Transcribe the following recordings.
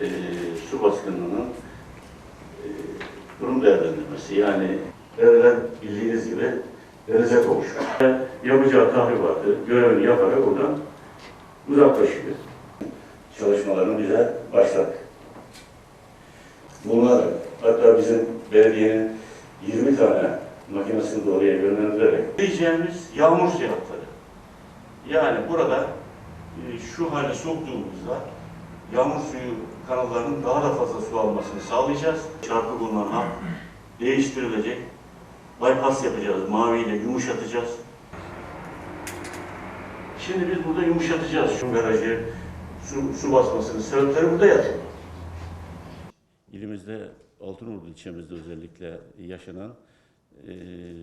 e, su baskınının e, durum değerlendirmesi. Yani dereler bildiğiniz gibi denize kavuşmuş. Ve Yapacağı tahribatı görevini yaparak oradan uzaklaşıyor. Çalışmalarını bize başladık. Bunlar hatta bizim belediyenin 20 tane makinesini de oraya yönlendirerek diyeceğimiz yağmur suyu hatları. Yani burada e, şu hale soktuğumuzda yağmur suyu kanallarının daha da fazla su almasını sağlayacağız. Çarpı bulunan hat değiştirilecek. Bypass yapacağız, maviyle yumuşatacağız. Şimdi biz burada yumuşatacağız şu garajı, su, su basmasının sebepleri burada yatıyor. İlimizde Altınordu ilçemizde özellikle yaşanan e,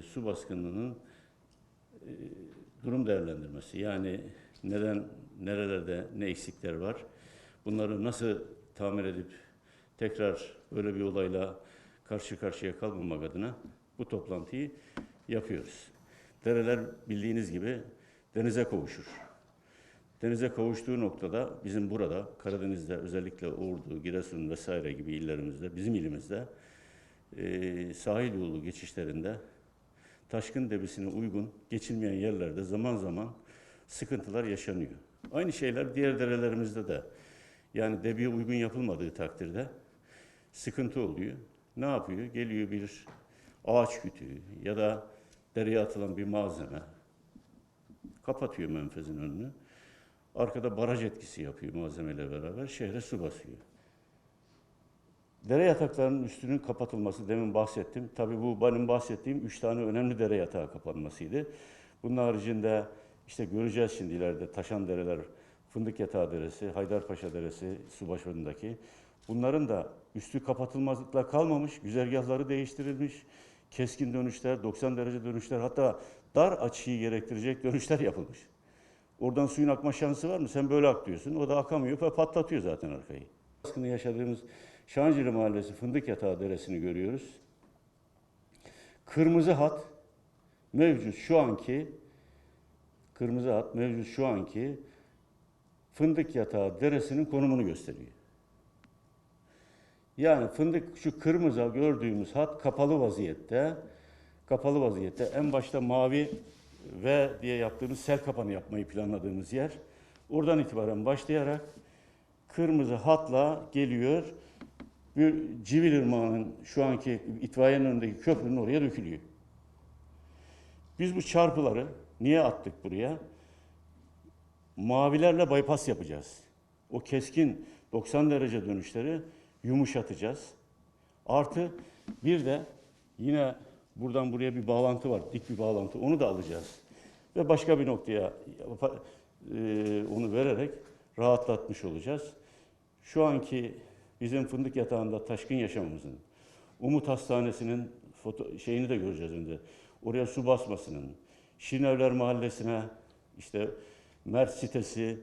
su baskınının e, durum değerlendirmesi. Yani neden, nerelerde ne eksikler var, bunları nasıl tamir edip tekrar öyle bir olayla karşı karşıya kalmamak adına bu toplantıyı yapıyoruz. Dereler bildiğiniz gibi denize kavuşur. Denize kavuştuğu noktada bizim burada Karadeniz'de özellikle Ordu, Giresun vesaire gibi illerimizde, bizim ilimizde e, sahil yolu geçişlerinde taşkın debisine uygun geçilmeyen yerlerde zaman zaman sıkıntılar yaşanıyor. Aynı şeyler diğer derelerimizde de. Yani debiye uygun yapılmadığı takdirde sıkıntı oluyor. Ne yapıyor? Geliyor bir ağaç kütüğü ya da dereye atılan bir malzeme kapatıyor menfezin önünü. Arkada baraj etkisi yapıyor malzemeyle beraber. Şehre su basıyor. Dere yataklarının üstünün kapatılması demin bahsettim. Tabii bu benim bahsettiğim üç tane önemli dere yatağı kapanmasıydı. Bunun haricinde işte göreceğiz şimdi ileride taşan dereler, Fındık Yatağı Deresi, Haydarpaşa Deresi su başlarındaki. Bunların da üstü kapatılmazlıkla kalmamış, güzergahları değiştirilmiş, keskin dönüşler, 90 derece dönüşler hatta dar açıyı gerektirecek dönüşler yapılmış. Oradan suyun akma şansı var mı? Sen böyle ak diyorsun. O da akamıyor ve patlatıyor zaten arkayı. Baskını yaşadığımız Şancılı Mahallesi Fındık Yatağı Deresi'ni görüyoruz. Kırmızı hat mevcut şu anki kırmızı hat mevcut şu anki Fındık Yatağı Deresi'nin konumunu gösteriyor. Yani fındık şu kırmızı gördüğümüz hat kapalı vaziyette. Kapalı vaziyette. En başta mavi ve diye yaptığımız sel kapanı yapmayı planladığımız yer. Oradan itibaren başlayarak kırmızı hatla geliyor. Bir Civil Irmağı'nın şu anki itfaiyenin önündeki köprünün oraya dökülüyor. Biz bu çarpıları niye attık buraya? Mavilerle bypass yapacağız. O keskin 90 derece dönüşleri yumuşatacağız. Artı bir de yine buradan buraya bir bağlantı var, dik bir bağlantı. Onu da alacağız. Ve başka bir noktaya e, onu vererek rahatlatmış olacağız. Şu anki bizim fındık yatağında taşkın yaşamımızın, Umut Hastanesi'nin foto, şeyini de göreceğiz önce. Oraya su basmasının, Şirinevler Mahallesi'ne, işte Mert sitesi,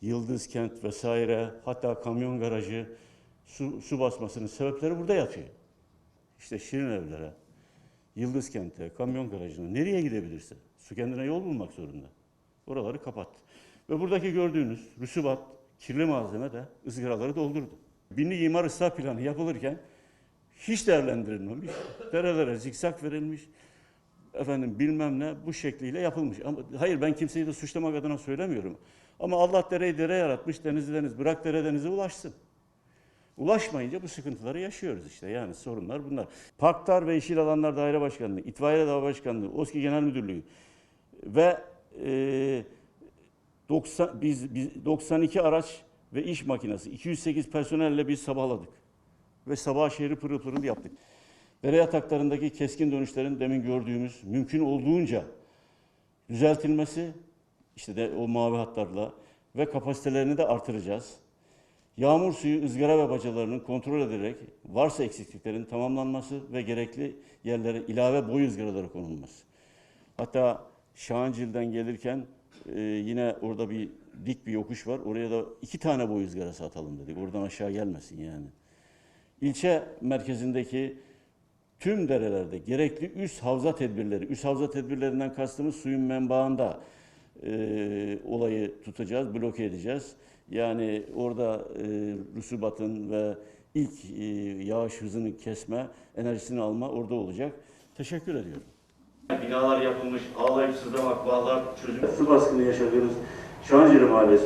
Yıldız Kent vesaire, hatta kamyon garajı, su, su basmasının sebepleri burada yatıyor. İşte Şirin evlere, Yıldız Kent'e, kamyon garajına nereye gidebilirse su kendine yol bulmak zorunda. Oraları kapattı. Ve buradaki gördüğünüz rüsubat, kirli malzeme de ızgaraları doldurdu. Binli imar ıslah planı yapılırken hiç değerlendirilmemiş. Derelere zikzak verilmiş. Efendim bilmem ne bu şekliyle yapılmış. Ama hayır ben kimseyi de suçlamak adına söylemiyorum. Ama Allah dereyi dere yaratmış, denizi deniz. Bırak dere denize ulaşsın. Ulaşmayınca bu sıkıntıları yaşıyoruz işte. Yani sorunlar bunlar. Parklar ve Yeşil Alanlar Daire Başkanlığı, İtfaiye Daire Başkanlığı, OSKİ Genel Müdürlüğü ve e, 90, biz, biz 92 araç ve iş makinesi, 208 personelle biz sabahladık. Ve sabah şehri pırıl pırıl yaptık. Dere yataklarındaki keskin dönüşlerin demin gördüğümüz mümkün olduğunca düzeltilmesi, işte de o mavi hatlarla ve kapasitelerini de artıracağız. Yağmur suyu ızgara ve bacalarının kontrol ederek varsa eksikliklerin tamamlanması ve gerekli yerlere ilave boy ızgaraları konulması. Hatta Şahancil'den gelirken e, yine orada bir dik bir yokuş var. Oraya da iki tane boy ızgarası atalım dedik. Oradan aşağı gelmesin yani. İlçe merkezindeki tüm derelerde gerekli üst havza tedbirleri, üst havza tedbirlerinden kastımız suyun menbaında e, olayı tutacağız, bloke edeceğiz. Yani orada e, rusubatın ve ilk e, yağış hızını kesme, enerjisini alma orada olacak. Teşekkür ediyorum. Binalar yapılmış, ağlayıp sızlamak, bağlar çözümü. Su baskını yaşadığımız Şanceli Mahallesi,